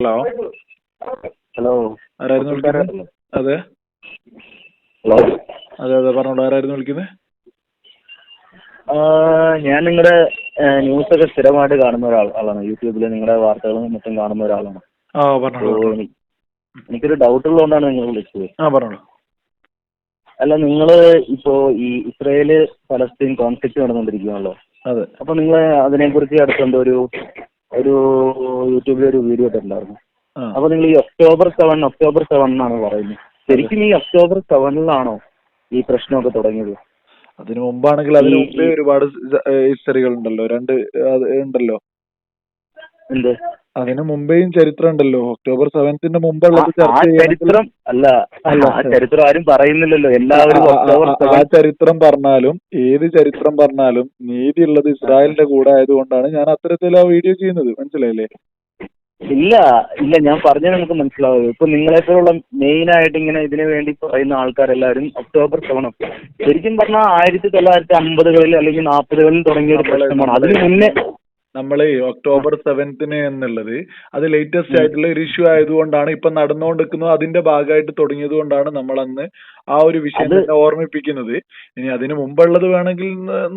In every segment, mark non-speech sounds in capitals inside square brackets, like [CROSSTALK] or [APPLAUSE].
Hello hello ആരായിരുന്നു വിളിക്കുന്നത്? അതെ. ഹലോ? അതെ അതെ പറഞ്ഞോളൂ. ആരായിരുന്നു വിളിക്കുന്നത്? ഞാൻ നിങ്ങളുടെ ന്യൂസ് ഒക്കെ സ്ഥിരമായിട്ട് കാണുന്ന ഒരാൾ ആളാണ്. യൂട്യൂബിൽ നിങ്ങളുടെ വാർത്തകളും മറ്റും കാണുന്ന ഒരാളാണ്. ആ പറഞ്ഞോളൂ. എനിക്കൊരു ഡൗട്ട് ഉള്ളതുകൊണ്ടാണ് നിങ്ങൾ വിളിച്ചത്. ആ പറഞ്ഞോളൂ. അല്ല നിങ്ങൾ ഇപ്പോ ഈ ഇസ്രയേൽ പലസ്തീൻ കോൺഫ്ലിക്ട് നടന്നുകൊണ്ടിരിക്കുകയാണല്ലോ. അതെ. അപ്പൊ നിങ്ങൾ അതിനെക്കുറിച്ച് അടുത്തുണ്ട് ഒരു ഒരു യൂട്യൂബിൽ ഒരു വീഡിയോ ഇട്ടിട്ടുണ്ടായിരുന്നു. അപ്പൊ നിങ്ങൾ ഈ ഒക്ടോബർ സെവൻ ഒക്ടോബർ സെവൻ എന്നാണ് പറയുന്നത് ശരിക്കും ഈ ഒക്ടോബർ സെവനിലാണോ ഈ പ്രശ്നമൊക്കെ തുടങ്ങിയത്? അതിനു മുമ്പാണെങ്കിൽ അതിന് മുമ്പേ ഒരുപാട് ഹിസ്റ്ററികൾ ഉണ്ടല്ലോ. രണ്ട് ഉണ്ടല്ലോ. എന്ത്? അതിന് മുമ്പേയും ചരിത്രം ഉണ്ടല്ലോ. ഒക്ടോബർ സെവൻത്തിന്റെ മുമ്പുള്ള ആ ചരിത്രം അല്ല. ആ ചരിത്രം ആരും പറയുന്നില്ലല്ലോ. എല്ലാവരും ഒക്ടോബർ ആ- ചരിത്രം പറഞ്ഞാലും ഏത് ചരിത്രം പറഞ്ഞാലും നീതി ഉള്ളത് ഇസ്രായേലിന്റെ കൂടെ ആയതുകൊണ്ടാണ് ഞാൻ അത്തരത്തിൽ ആ വീഡിയോ ചെയ്യുന്നത്. മനസ്സിലായില്ലേ? ഇല്ല ഇല്ല ഞാൻ പറഞ്ഞത് നമുക്ക് മനസ്സിലാവും ഇപ്പൊ നിങ്ങളെപ്പോലുള്ള മെയിൻ ആയിട്ട് ഇങ്ങനെ ഇതിനു വേണ്ടി പറയുന്ന ആൾക്കാരെല്ലാവരും ഒക്ടോബർ സെവൻ ഒക്കെ ശരിക്കും പറഞ്ഞാൽ ആയിരത്തി തൊള്ളായിരത്തി അമ്പതുകളിൽ അല്ലെങ്കിൽ നാൽപ്പതുകളിൽ തുടങ്ങിയ ഒരു പ്രശ്നമാണ്. അതിന് മുന്നേ നമ്മൾ ഒക്ടോബർ സെവൻത്തിന് എന്നുള്ളത്. അത് ലേറ്റസ്റ്റ് ആയിട്ടുള്ള ഒരു ഇഷ്യൂ ആയതുകൊണ്ടാണ് ഇപ്പൊ നടന്നുകൊണ്ടിരിക്കുന്നത്. അതിന്റെ ഭാഗമായിട്ട് തുടങ്ങിയത് കൊണ്ടാണ് നമ്മൾ അന്ന് ആ ഒരു വിഷയം തന്നെ ഓർമ്മിപ്പിക്കുന്നത്. ഇനി അതിന് മുമ്പുള്ളത് വേണമെങ്കിൽ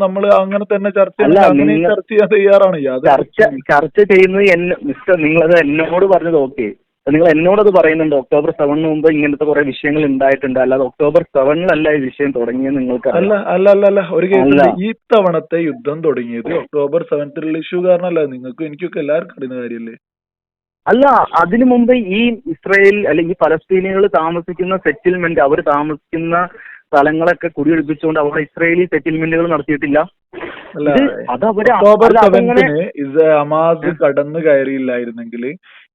നമ്മൾ അങ്ങനെ തന്നെ ചർച്ച അങ്ങനെ ചർച്ച ചെയ്യാൻ തയ്യാറാണ്. ചർച്ച ചർച്ച ചെയ്യുന്നത് മിസ്റ്റർ നിങ്ങളത് എന്നോട് പറഞ്ഞത് ഓക്കെ. നിങ്ങൾ എന്നോടത് പറയുന്നുണ്ട്. ഒക്ടോബർ സെവനിന് മുമ്പ് ഇങ്ങനത്തെ കുറെ വിഷയങ്ങൾ ഉണ്ടായിട്ടുണ്ട്. അല്ലാതെ ഒക്ടോബർ സെവനിലല്ല ഈ വിഷയം തുടങ്ങിയത് നിങ്ങൾക്ക് അല്ല അല്ല അല്ല അല്ല. ഒരു ഈ തവണത്തെ യുദ്ധം തുടങ്ങിയത് ഒക്ടോബർ സെവൻത്തിലുള്ള ഇഷ്യൂ കാരണമല്ല നിങ്ങൾക്കും എനിക്കൊക്കെ എല്ലാവർക്കും അറിയുന്ന കാര്യമല്ലേ അല്ല അതിനു മുമ്പ് ഈ ഇസ്രായേൽ അല്ലെങ്കിൽ പലസ്തീനികൾ താമസിക്കുന്ന സെറ്റിൽമെന്റ് അവർ താമസിക്കുന്ന സ്ഥലങ്ങളൊക്കെ കുടിയൊഴിപ്പിച്ചുകൊണ്ട് അവിടെ ഇസ്രയേലി സെറ്റിൽമെന്റുകൾ നടത്തിയിട്ടില്ല. ഒക്ടോബർ ഹമാസ് കടന്നു കയറിയില്ലായിരുന്നെങ്കിൽ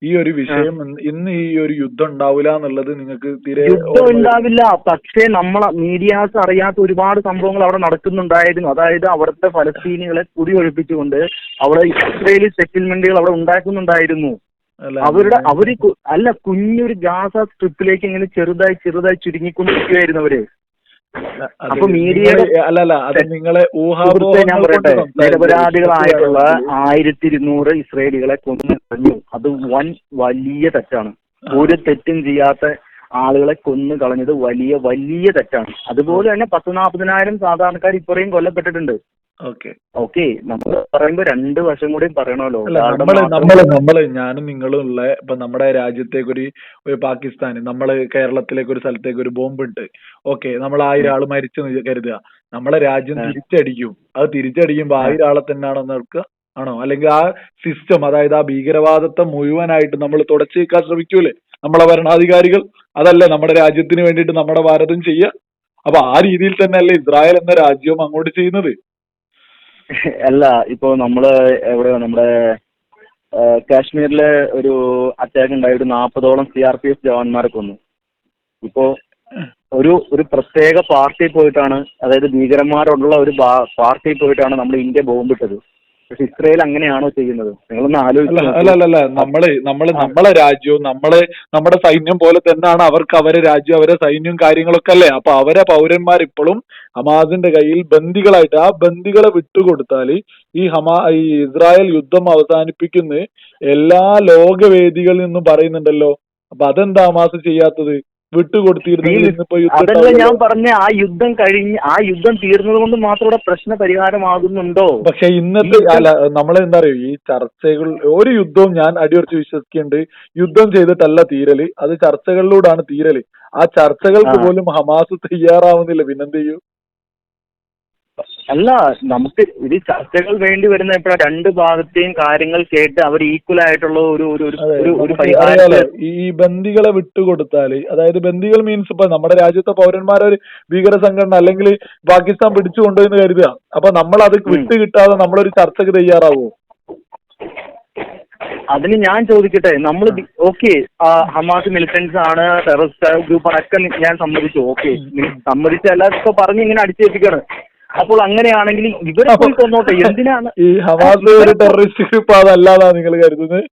ഈ ഒരു വിഷയം ഇന്ന് ഈ ഒരു യുദ്ധം ഉണ്ടാവില്ല എന്നുള്ളത് നിങ്ങൾക്ക് തീരെ യുദ്ധം ഉണ്ടാവില്ല. പക്ഷേ നമ്മളെ മീഡിയാസ് അറിയാത്ത ഒരുപാട് സംഭവങ്ങൾ അവിടെ നടക്കുന്നുണ്ടായിരുന്നു. അതായത് അവിടുത്തെ ഫലസ്തീനികളെ കുടിയൊഴിപ്പിച്ചുകൊണ്ട് അവിടെ ഇസ്രയേലി സെറ്റിൽമെന്റുകൾ അവിടെ ഉണ്ടാക്കുന്നുണ്ടായിരുന്നു. അവരുടെ അവർ അല്ല കുഞ്ഞൊരു ഗാസ സ്ട്രിപ്പിലേക്ക് ഇങ്ങനെ ചെറുതായി ചെറുതായി ചുരുങ്ങിക്കൊണ്ടിരിക്കുകയായിരുന്നു അവർ. അപ്പൊ മീഡിയ അല്ല അല്ല അത് നിങ്ങളെ സുഹൃത്തെ ഞാൻ പറയട്ടെ നിരപരാധികളായിട്ടുള്ള ആയിരത്തി ഇരുന്നൂറ് ഇസ്രയേലികളെ കൊന്നു അത് വൻ വലിയ തെറ്റാണ്. ഒരു തെറ്റും ചെയ്യാത്ത ആളുകളെ കൊന്നു കളഞ്ഞത് വലിയ വലിയ തെറ്റാണ്. അതുപോലെ തന്നെ പത്ത് നാൽപ്പതിനായിരം സാധാരണക്കാർ ഇപ്പോഴും കൊല്ലപ്പെട്ടിട്ടുണ്ട്. ഓക്കെ. നമ്മൾ പറയുമ്പോ രണ്ട് വശം കൂടി പറയണല്ലോ നമ്മൾ നമ്മൾ നമ്മൾ ഞാനും നിങ്ങളും ഉള്ള ഇപ്പൊ നമ്മുടെ രാജ്യത്തേക്ക് ഒരു ഒരു പാകിസ്ഥാന് നമ്മൾ കേരളത്തിലേക്ക് ഒരു സ്ഥലത്തേക്ക് ഒരു ബോംബ് ഉണ്ട് ഓക്കെ നമ്മൾ ആയിരം ആൾ മരിച്ചു കരുതുക. നമ്മളെ രാജ്യം തിരിച്ചടിക്കും. അത് തിരിച്ചടിക്കുമ്പോ ആയിരം ആളെ തന്നെയാണോ നടക്കുക ആണോ? അല്ലെങ്കിൽ ആ സിസ്റ്റം അതായത് ആ ഭീകരവാദത്തെ മുഴുവനായിട്ട് നമ്മൾ തുടച്ചു നീക്കാൻ ശ്രമിക്കൂലേ? നമ്മളെ ഭരണാധികാരികൾ അതല്ലേ നമ്മുടെ രാജ്യത്തിന് വേണ്ടിയിട്ട് നമ്മുടെ ഭാരതം ചെയ്യുക? അപ്പൊ ആ രീതിയിൽ തന്നെ അല്ലേ ഇസ്രായേൽ എന്ന രാജ്യവും അങ്ങോട്ട് ചെയ്യുന്നത്. [LAUGHS] അല്ല ഇപ്പോ നമ്മൾ എവിടെയോ നമ്മുടെ കാശ്മീരിൽ ഒരു അറ്റാക്ക് ഉണ്ടായി ഒരു നാൽപ്പതോളം സി ആർ പി എഫ് ജവാന്മാരെ കൊന്നു ഇപ്പോ ഒരു ഒരു പ്രത്യേക പാർട്ടി പോയിട്ടാണ് അതായത് ഭീകരന്മാരുള്ള ഒരു പാർട്ടി പോയിട്ടാണ് നമ്മൾ ഇന്ത്യ ബോംബിട്ടത്. പക്ഷെ ഇസ്രയേൽ അങ്ങനെയാണോ ചെയ്യുന്നത്? നിങ്ങളൊന്ന് ആലോചിച്ച് അല്ല നമ്മൾ നമ്മൾ നമ്മളെ രാജ്യവും നമ്മളെ നമ്മുടെ സൈന്യം പോലെ തന്നെയാണ് അവർക്ക് അവരെ രാജ്യം അവരെ സൈന്യവും കാര്യങ്ങളൊക്കെ അല്ലേ? അപ്പൊ അവരെ പൗരന്മാർ ഇപ്പോഴും ഹമാസിന്റെ കയ്യിൽ ബന്ദികളായിട്ട് ആ ബന്ദികളെ വിട്ടുകൊടുത്താൽ ഈ ഹമാ ഈ ഇസ്രായേൽ യുദ്ധം അവസാനിപ്പിക്കുന്ന എല്ലാ ലോകവേദികളിൽ നിന്നും പറയുന്നുണ്ടല്ലോ. അപ്പൊ അതെന്താ ഹമാസ് ചെയ്യാത്തത്? അതല്ല ഞാൻ പറഞ്ഞ ആ യുദ്ധം കഴിഞ്ഞ് ആ യുദ്ധം തീർന്നത് കൊണ്ട് മാത്രം ഇവിടെ പ്രശ്ന പരിഹാരമാകുന്നുണ്ടോ? പക്ഷെ ഇന്നത്തെ അല്ല നമ്മളെ എന്താ പറയുക ഈ ചർച്ചകൾ ഒരു യുദ്ധവും ഞാൻ അടിയുറച്ച് വിശ്വസിക്കുന്നുണ്ട്. യുദ്ധം ചെയ്തിട്ടല്ല തീരൽ അത് ചർച്ചകളിലൂടെയാണ് തീരൽ. ആ ചർച്ചകൾക്ക് പോലും ഹമാസ് തയ്യാറാവുന്നില്ല. പിന്നെന്ത് ചെയ്യും? അല്ല നമുക്ക് ഇത് ചർച്ചകൾ വേണ്ടി വരുന്ന എപ്പോഴാണ് രണ്ട് ഭാഗത്തെയും കാര്യങ്ങൾ കേട്ട് അവർ ഈക്വൽ ആയിട്ടുള്ള ഒരു ഒരു ഒരു- അറിയാലോ ഈ ബന്ദികളെ വിട്ടുകൊടുത്താൽ അതായത് ബന്ദികൾ മീൻസ് ഇപ്പൊ നമ്മുടെ രാജ്യത്തെ പൗരന്മാരെ ഒരു ഭീകര സംഘടന അല്ലെങ്കിൽ പാകിസ്ഥാൻ പിടിച്ചു കൊണ്ടുവന്ന് കരുതുക. അപ്പൊ നമ്മൾ അത്. വിട്ട് കിട്ടാതെ നമ്മളൊരു ചർച്ചക്ക് തയ്യാറാവോ? അതിന് ഞാൻ ചോദിക്കട്ടെ നമ്മൾ ഓക്കെ ഹമാസ് മിലിറ്റൻസ് ആണ് ടെററിസ്റ്റ് ഗ്രൂപ്പ് ഒക്കെ ഞാൻ സമ്മതിച്ചു ഓക്കെ. സമ്മതിച്ചല്ല ഇപ്പൊ പറഞ്ഞ് ഇങ്ങനെ അടിച്ചേൽപ്പിക്കാണ്. അപ്പോൾ അങ്ങനെയാണെങ്കിൽ ഇവരെ പോയി കൊന്നോട്ടെ. എന്തിനാണ്? ഈ ഹമാസ് ഒരു ടെററിസ്റ്റ് ഗ്രൂപ്പ് അതല്ലാതാ നിങ്ങൾ കരുതുന്നത്?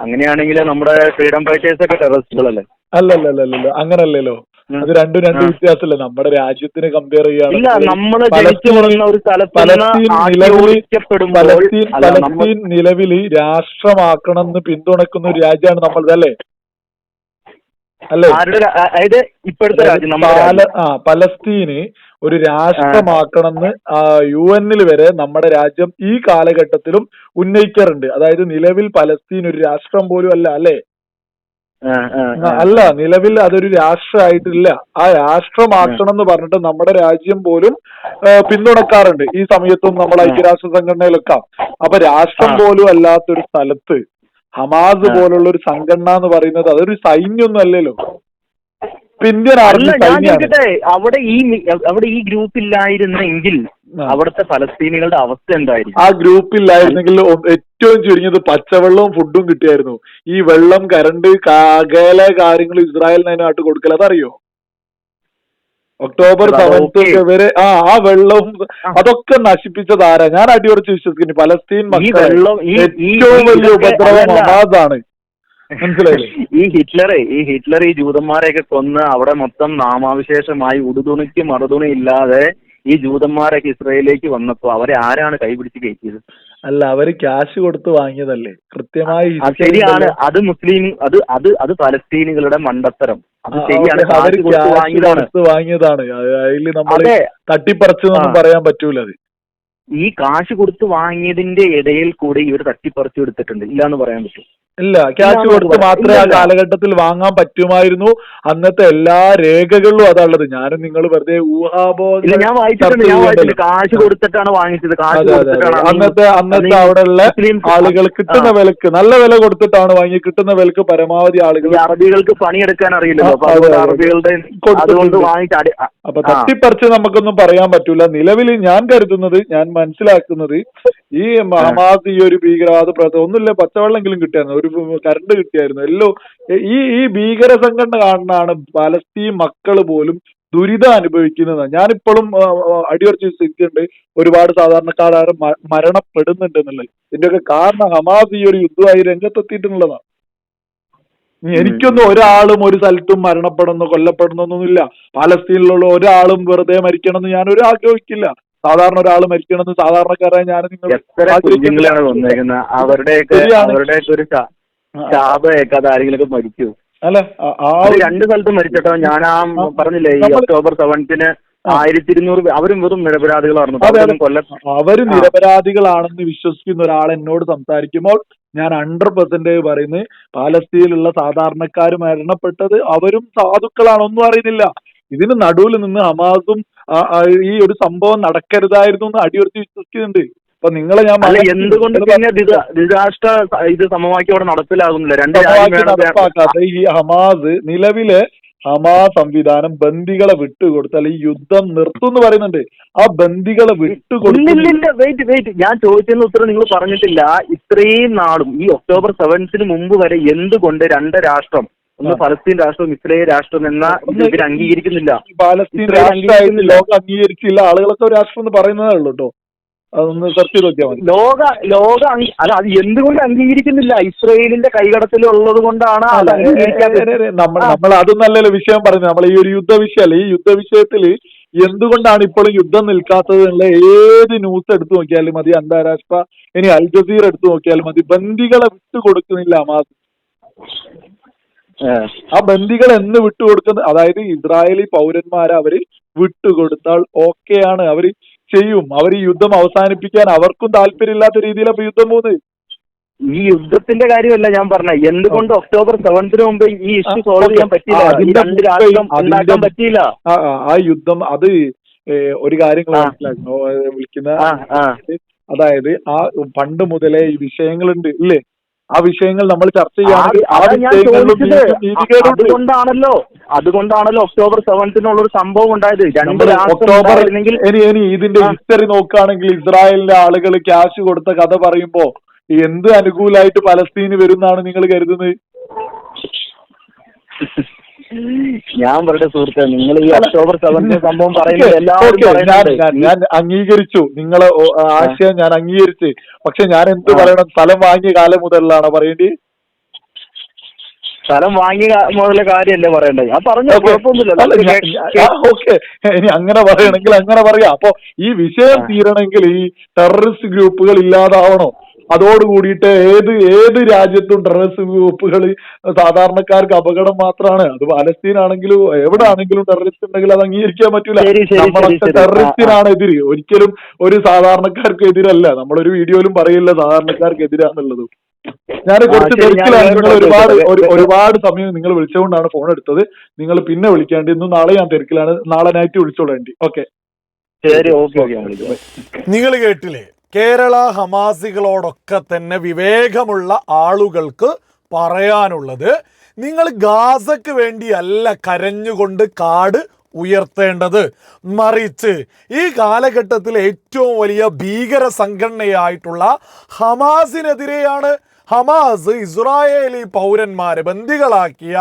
അങ്ങനെയാണെങ്കിൽ നമ്മുടെ ഫ്രീഡം ഫൈറ്റേഴ്സ് ഒക്കെ ടെററിസ്റ്റുകളല്ലേ? അല്ലല്ലല്ലല്ലോ അങ്ങനല്ലല്ലോ. അത് രണ്ടും രണ്ട്. വ്യത്യാസമല്ല? നമ്മുടെ രാജ്യത്തിന് കമ്പയർ നമ്മൾ പലസ്തീൻ- നിലവിൽ രാഷ്ട്രമാക്കണം എന്ന് പിന്തുണക്കുന്ന ഒരു രാജ്യമാണ് നമ്മളത് അല്ലേ അതായത് ഇപ്പോഴത്തെ പലസ്തീന് ഒരു രാഷ്ട്രമാക്കണമെന്ന് യു എന്നിൽ വരെ നമ്മുടെ രാജ്യം ഈ കാലഘട്ടത്തിലും ഉന്നയിക്കാറുണ്ട്. അതായത് നിലവിൽ പലസ്തീൻ ഒരു രാഷ്ട്രം പോലും അല്ല അല്ലേ. അല്ല നിലവിൽ അതൊരു രാഷ്ട്രമായിട്ടില്ല. ആ രാഷ്ട്രമാക്കണം എന്ന് പറഞ്ഞിട്ട് നമ്മുടെ രാജ്യം പോലും പിന്തുണക്കാറുണ്ട്. ഈ സമയത്തും നമ്മൾ ഐക്യരാഷ്ട്ര സംഘടനയിലൊക്കെ. അപ്പൊ രാഷ്ട്രം. പോലും അല്ലാത്തൊരു സ്ഥലത്ത് ഹമാസ് പോലുള്ള ഒരു സംഘടന എന്ന് പറയുന്നത് അതൊരു സൈന്യൊന്നുമല്ലല്ലോ ഇന്ത്യൻ അല്ല ആർമി സൈന്യമാണ് അവിടെ ഈ അവിടെ ഈ ഗ്രൂപ്പ് ഇല്ലായിരുന്നെങ്കിൽ. അവിടുത്തെ ഫലസ്തീനികളുടെ അവസ്ഥ എന്തായിരിക്കും ആ ഗ്രൂപ്പില്ലായിരുന്നെങ്കിൽ ഏറ്റവും ചുരുങ്ങിയത് പച്ചവെള്ളവും ഫുഡും കിട്ടിയായിരുന്നു. ഈ വെള്ളം കരണ്ട് അകലെ കാര്യങ്ങൾ ഇസ്രായേലിന് അതിനായിട്ട് കൊടുക്കൽ അതറിയോ? October okay. വരെ ആ ആ വെള്ളവും അതൊക്കെ നശിപ്പിച്ചത് ആരാ ഞാൻ അടിയുറച്ച് വിശ്വസിക്കുന്നു. പലസ്തീൻ ഏറ്റവും വലിയ ഉപദ്രവം അതാണ് മനസ്സിലായില്ലേ? [LAUGHS] ഈ ഹിറ്റ്ലറെ ഈ ഹിറ്റ്ലർ ഈ ജൂതന്മാരെയൊക്കെ കൊന്ന് അവിടെ മൊത്തം നാമാവിശേഷമായി ഉടുതുണിക്ക് മറുതുണി ഇല്ലാതെ ഈ ജൂതന്മാരൊക്കെ ഇസ്രയേലിലേക്ക് വന്നപ്പോ അവരെ ആരാണ് കൈപിടിച്ച് കയറ്റിയത്? അല്ല അവർ ക്യാഷ് കൊടുത്ത് വാങ്ങിയതല്ലേ? കൃത്യമായി ശരിയാണ്. അത് മുസ്ലിം അത് അത് അത് പലസ്തീനികളുടെ മണ്ടത്തരം. അത് ശരിയാണ്. അവർ കാശ് കൊടുത്ത് വാങ്ങിയതാണ്. അതിൽ അതിൽ നമ്മൾ തട്ടിപ്പറിച്ചെന്നൊന്നും പറയാൻ പറ്റൂല അത്. ഈ കാശ് കൊടുത്ത് വാങ്ങിയതിന്റെ ഇടയിൽ കൂടി ഇവർ തട്ടിപ്പറിച്ചു എടുത്തിട്ടുണ്ട്. ഇല്ലാന്ന് പറയാൻ പറ്റും. ഇല്ല ക്യാഷ് കൊടുത്ത് മാത്രമേ ആ കാലഘട്ടത്തിൽ വാങ്ങാൻ പറ്റുമായിരുന്നു. അന്നത്തെ എല്ലാ രേഖകളിലും അതാണുള്ളത് ഞാനും നിങ്ങൾ വെറുതെ ഊഹാബോധം ഞാൻ വായിച്ചിട്ടുണ്ട്. കാശ് കൊടുത്തിട്ടാണ് വാങ്ങിച്ചത്. കാശ്. കൊടുത്തിട്ടാണ് അന്ന് അന്നത്തെ അന്നത്തെ അവിടെ ഉള്ള അവിടെയുള്ള ആളുകൾ കിട്ടുന്ന. വിലക്ക് നല്ല വില കൊടുത്തിട്ടാണ് വാങ്ങി കിട്ടുന്ന വിലക്ക് പരമാവധി ആളുകൾ അറബികൾക്ക് പണിയെടുക്കാൻ അറിയില്ലല്ലോ. അറബികളുടെ. അതുകൊണ്ട് വാങ്ങിച്ച് അപ്പൊ തട്ടിപ്പറിച്ച് നമുക്കൊന്നും പറയാൻ പറ്റൂല. നിലവിൽ ഞാൻ കരുതുന്നത് ഞാൻ മനസ്സിലാക്കുന്നത് ഈ ഹമാസ് ഈ ഒരു ഭീകരവാദ പ്രവർത്തനം ഒന്നുമില്ല പച്ചവെള്ളമെങ്കിലും കിട്ടിയായിരുന്നു ഒരു കറണ്ട് കിട്ടിയായിരുന്നു. എല്ലോ ഈ ഈ ഭീകര സംഘടന കാണുന്നതാണ് പലസ്തീൻ മക്കൾ പോലും ദുരിതം അനുഭവിക്കുന്നത് ഞാനിപ്പോഴും അടിയുറച്ച് വിശ്വസിക്കുന്നുണ്ട്. ഒരുപാട് സാധാരണക്കാരും മരണപ്പെടുന്നുണ്ട് എന്നുള്ളത്. ഇതിന്റെയൊക്കെ കാരണം ഹമാസ് ഈ ഒരു യുദ്ധമായി രംഗത്തെത്തിയിട്ടുള്ളതാണ്. എനിക്കൊന്നും ഒരാളും ഒരു സ്ഥലത്തും മരണപ്പെടുന്നു കൊല്ലപ്പെടുന്നൊന്നുമില്ല. പാലസ്തീനിലുള്ള ഒരാളും വെറുതെ മരിക്കണമെന്ന് ഞാൻ ഒരു ആഗ്രഹിക്കില്ല. സാധാരണ ഒരാൾ മരിക്കണമെന്ന് സാധാരണക്കാരായ ഞാൻ നിങ്ങൾ അവരുടെ അവരുടെ. ഒരു ശാ- ശാപമൊക്കെ അത് ആരെങ്കിലുമൊക്കെ മരിക്കൂ അല്ല രണ്ട് സ്ഥലത്തും മരിച്ചട്ടോ ഞാൻ ആ. പറഞ്ഞില്ലേ ഈ ഒക്ടോബർ സെവൻത്തിന്. ആയിരത്തി ഇരുന്നൂറ് അവരും വെറും നിരപരാധികളായിരുന്നു അതെ. കൊല്ല അവർ നിരപരാധികളാണെന്ന് വിശ്വസിക്കുന്ന ഒരാൾ എന്നോട് സംസാരിക്കുമ്പോൾ ഞാൻ ഹൺഡ്രഡ് പെർസെന്റേജ് പറയുന്നത് പാലസ്തീനിലുള്ള സാധാരണക്കാർ മരണപ്പെട്ടത് അവരും സാധുക്കളാണ് ഒന്നും അറിയുന്നില്ല ഇതിന് നടുവിൽ നിന്ന് ഹമാസും ഈ ഒരു സംഭവം നടക്കരുതായിരുന്നു എന്ന് അടിയുറച്ച് വിശ്വസിക്കുന്നുണ്ട് അപ്പൊ നിങ്ങളെ ഞാൻ അല്ല എന്തുകൊണ്ട് പിന്നെ ദിത- ഇത് സമവാക്യം അവിടെ നടപ്പിലാകുന്നില്ല? രണ്ട് നടപ്പാക്കാത്ത ഈ ഹമാസ് നിലവിലെ ഹമാസ് സംവിധാനം ബന്ദികളെ വിട്ടുകൊടുത്താൽ ഈ യുദ്ധം നിർത്തും എന്ന് പറയുന്നുണ്ട്. ആ ബന്ദികളെ വിട്ടുകൊടുക്കുന്നില്ല ഇല്ലില്ല വെയിറ്റ് വെയിറ്റ് ഞാൻ ചോദിച്ചതിന് ഉത്തരം നിങ്ങൾ പറഞ്ഞിട്ടില്ല. ഇത്രയും നാളും ഈ ഒക്ടോബർ സെവൻത്തിന് മുമ്പ് വരെ എന്തുകൊണ്ട് രണ്ട് രാഷ്ട്രം ഒന്ന്. ഫലസ്തീൻ രാഷ്ട്രം ഇസ്രയേൽ രാഷ്ട്രം എന്ന ഇവർ അംഗീകരിക്കുന്നില്ല. ഫലസ്തീൻ രാഷ്ട്രം രാഷ്ട്രമായിട്ട്. ലോകം അംഗീകരിച്ചില്ല. ആളുകളൊക്കെ രാഷ്ട്രം എന്ന് പറയുന്നതേ ഉള്ളൂ കേട്ടോ. അതൊന്ന് സെർച്ച് ചെയ്ത് നോക്കിയാൽ മതി. ലോക ലോക അംഗീ- അല്ല അത് എന്തുകൊണ്ട് അംഗീകരിക്കുന്നില്ല? ഇസ്രയേലിന്റെ കൈകടത്തിലുള്ളത് കൊണ്ടാണ് അത് അംഗീകരിക്കാത്തത്. നമ്മൾ ആ. നമ്മൾ അതൊന്നല്ലല്ലോ വിഷയം പറയുന്നത് നമ്മൾ ഈ ഒരു യുദ്ധ വിഷയമല്ല ഈ യുദ്ധ വിഷയത്തിൽ എന്തുകൊണ്ടാണ് ഇപ്പോഴും യുദ്ധം നിൽക്കാത്തത് എന്നുള്ള ഏത് ന്യൂസ് എടുത്തു നോക്കിയാലും മതി. അന്താരാഷ്ട്ര ഇനി അൽ ജസീർ എടുത്തു നോക്കിയാലും മതി. ബന്ദികളെ വിട്ടുകൊടുക്കുന്നില്ല ഹമാസ്. ആ. ബന്ദികൾ എന്ന് വിട്ടുകൊടുക്കുന്ന അതായത് ഇസ്രായേലി പൗരന്മാരെ അവർ വിട്ടുകൊടുത്താൽ ഓക്കെയാണ് അവർ ചെയ്യും. അവർ ഈ യുദ്ധം അവസാനിപ്പിക്കാൻ അവർക്കും താല്പര്യമില്ലാത്ത രീതിയിലാണ് അപ്പൊ യുദ്ധം പോകുന്നത്. ഈ യുദ്ധത്തിന്റെ കാര്യമല്ല ഞാൻ പറഞ്ഞ. എന്തുകൊണ്ട് ഒക്ടോബർ സെവൻത്തിന് മുമ്പ് ഈ ഇഷ്യൂ സോൾവ് ചെയ്യാൻ പറ്റില്ല പറ്റിയില്ല? പറ്റിയില്ല. ആ യുദ്ധം അത് ഒരു കാര്യം ഏ, വിളിക്കുന്ന അതായത് ആ പണ്ട് മുതലേ ഈ വിഷയങ്ങളുണ്ട് ഇല്ലേ? ആ വിഷയങ്ങൾ നമ്മൾ ചർച്ച ചെയ്യുകയാണെങ്കിൽ അതുകൊണ്ടാണല്ലോ അതുകൊണ്ടാണല്ലോ ഒക്ടോബർ സെവൻത്തിനുള്ള ഒരു സംഭവം ഉണ്ടായത്. ഒക്ടോബർ ഇനി ഇനി ഇതിന്റെ ഹിസ്റ്ററി നോക്കുകയാണെങ്കിൽ ഇസ്രായേലിന്റെ ആളുകൾ ക്യാഷ് കൊടുത്ത കഥ പറയുമ്പോ എന്ത് അനുകൂലമായിട്ട് പലസ്തീന് വരുന്നാണ് നിങ്ങൾ കരുതുന്നത്? ഞാൻ പറയുടെ സുഹൃത്തെ നിങ്ങൾ ഈ ഒക്ടോബർ സെവന്റെ സംഭവം പറയുന്നത് എല്ലാവരും ഞാൻ അംഗീകരിച്ചു. നിങ്ങളെ ആശയം ഞാൻ അംഗീകരിച്ച്. പക്ഷെ ഞാൻ എന്ത്. പറയണം? സ്ഥലം വാങ്ങിയ കാലം മുതലാണ് പറയേണ്ടി? സ്ഥലം വാങ്ങിയ മുതലെ കാര്യല്ലേ കാര്യമല്ലേ പറയണ്ടത്? ഞാൻ പറഞ്ഞു ഓക്കെ. കുഴപ്പമൊന്നുമില്ല. ഇനി അങ്ങനെ പറയണെങ്കിൽ അങ്ങനെ പറയാം. അപ്പൊ ഈ വിഷയം. തീരണമെങ്കിൽ ഈ ടെററിസ്റ്റ് ഗ്രൂപ്പുകൾ ഇല്ലാതാവണോ. അതോട് കൂടിയിട്ട് ഏത് ഏത് രാജ്യത്തും ടെററിസ്റ്റ് ഗ്രൂപ്പുകൾ സാധാരണക്കാർക്ക് അപകടം മാത്രമാണ് അത് പാലസ്തീൻ ആണെങ്കിലും എവിടെ ആണെങ്കിലും ടെററിസ്റ്റ് ഉണ്ടെങ്കിൽ അത് അംഗീകരിക്കാൻ പറ്റൂല. നമ്മളൊക്കെ. ടെററിസ്റ്റിനാണ് എതിര്. ഒരിക്കലും ഒരു സാധാരണക്കാർക്ക് എതിരല്ല. നമ്മളൊരു വീഡിയോയിലും പറയില്ല സാധാരണക്കാർക്ക് എതിരാന്നുള്ളത്. ഞാൻ കുറച്ച് തിരക്കിലാണ്. നിങ്ങൾ ഒരുപാട് ഒരു- ഒരുപാട് സമയം നിങ്ങൾ വിളിച്ചുകൊണ്ടാണ് ഫോൺ എടുത്തത്. നിങ്ങൾ പിന്നെ വിളിക്കാണ്ട് ഇന്ന് നാളെ ഞാൻ തിരക്കിലാണ്. നാളെ നൈറ്റ് വിളിച്ചോളേണ്ടി ഓക്കെ ശരി ഓക്കെ ഓക്കെ നിങ്ങൾ കേട്ടില്ലേ? കേരള ഹമാസികളോടൊക്കെ തന്നെ വിവേകമുള്ള ആളുകൾക്ക് പറയാനുള്ളത് നിങ്ങൾ ഗാസക്ക് വേണ്ടിയല്ല കരഞ്ഞുകൊണ്ട് കാട് ഉയർത്തേണ്ടത്. മറിച്ച് ഈ കാലഘട്ടത്തിൽ ഏറ്റവും വലിയ ഭീകര സംഘടനയായിട്ടുള്ള ഹമാസിനെതിരെയാണ് ഹമാസ് ഇസ്രായേലി പൗരന്മാരെ ബന്ദികളാക്കിയ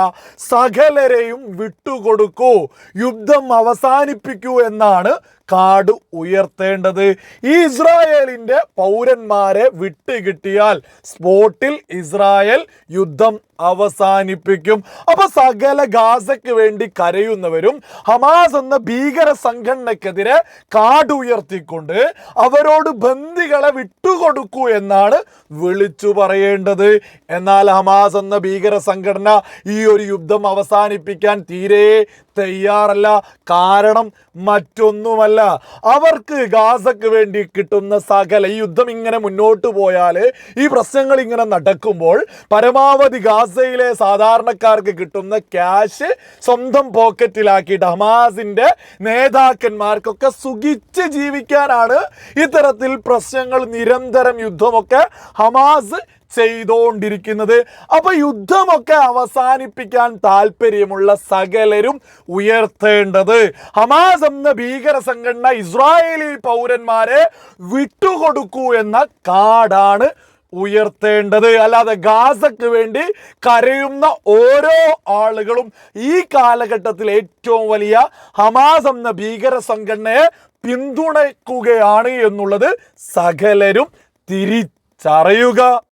സകലരെയും വിട്ടുകൊടുക്കൂ. യുദ്ധം അവസാനിപ്പിക്കൂ എന്നാണ് കാട് ഉയർത്തേണ്ടത്. ഈ ഇസ്രായേലിന്റെ പൗരന്മാരെ വിട്ടുകിട്ടിയാൽ സ്പോട്ടിൽ ഇസ്രായേൽ യുദ്ധം അവസാനിപ്പിക്കും. അപ്പൊ സകല ഗാസയ്ക്ക് വേണ്ടി കരയുന്നവരും ഹമാസ് എന്ന ഭീകര സംഘടനക്കെതിരെ കാടുയർത്തിക്കൊണ്ട് അവരോട് ബന്ദികളെ വിട്ടുകൊടുക്കൂ എന്നാണ് വിളിച്ചു പറയേണ്ടത്. എന്നാൽ ഹമാസ് എന്ന ഭീകര സംഘടന ഈ ഒരു യുദ്ധം അവസാനിപ്പിക്കാൻ തീരെ തയ്യാറല്ല. കാരണം മറ്റൊന്നുമല്ല. അവർക്ക് ഗാസക്ക് വേണ്ടി കിട്ടുന്ന സകല ഈ യുദ്ധം ഇങ്ങനെ മുന്നോട്ട് പോയാൽ ഈ പ്രശ്നങ്ങൾ ഇങ്ങനെ നടക്കുമ്പോൾ പരമാവധി ഗാസയിലെ സാധാരണക്കാർക്ക് കിട്ടുന്ന ക്യാഷ് സ്വന്തം പോക്കറ്റിലാക്കിയിട്ട് ഹമാസിന്റെ നേതാക്കന്മാർക്കൊക്കെ സുഖിച്ച് ജീവിക്കാനാണ് ഇത്തരത്തിൽ പ്രശ്നങ്ങൾ നിരന്തരം യുദ്ധമൊക്കെ ഹമാസ് ചെയ്തുകൊണ്ടിരിക്കുന്നത് അപ്പൊ യുദ്ധമൊക്കെ അവസാനിപ്പിക്കാൻ താല്പര്യമുള്ള സകലരും ഉയർത്തേണ്ടത്. ഹമാസ് എന്ന ഭീകര സംഘടന ഇസ്രായേലി പൗരന്മാരെ വിട്ടുകൊടുക്കൂ എന്ന കാടാണ് ഉയർത്തേണ്ടത്. അല്ലാതെ ഗാസക്ക് വേണ്ടി കരയുന്ന ഓരോ ആളുകളും ഈ കാലഘട്ടത്തിൽ ഏറ്റവും വലിയ ഹമാസ് എന്ന ഭീകര സംഘടനയെ പിന്തുണയ്ക്കുകയാണ് എന്നുള്ളത് സകലരും തിരിച്ചറിയുക.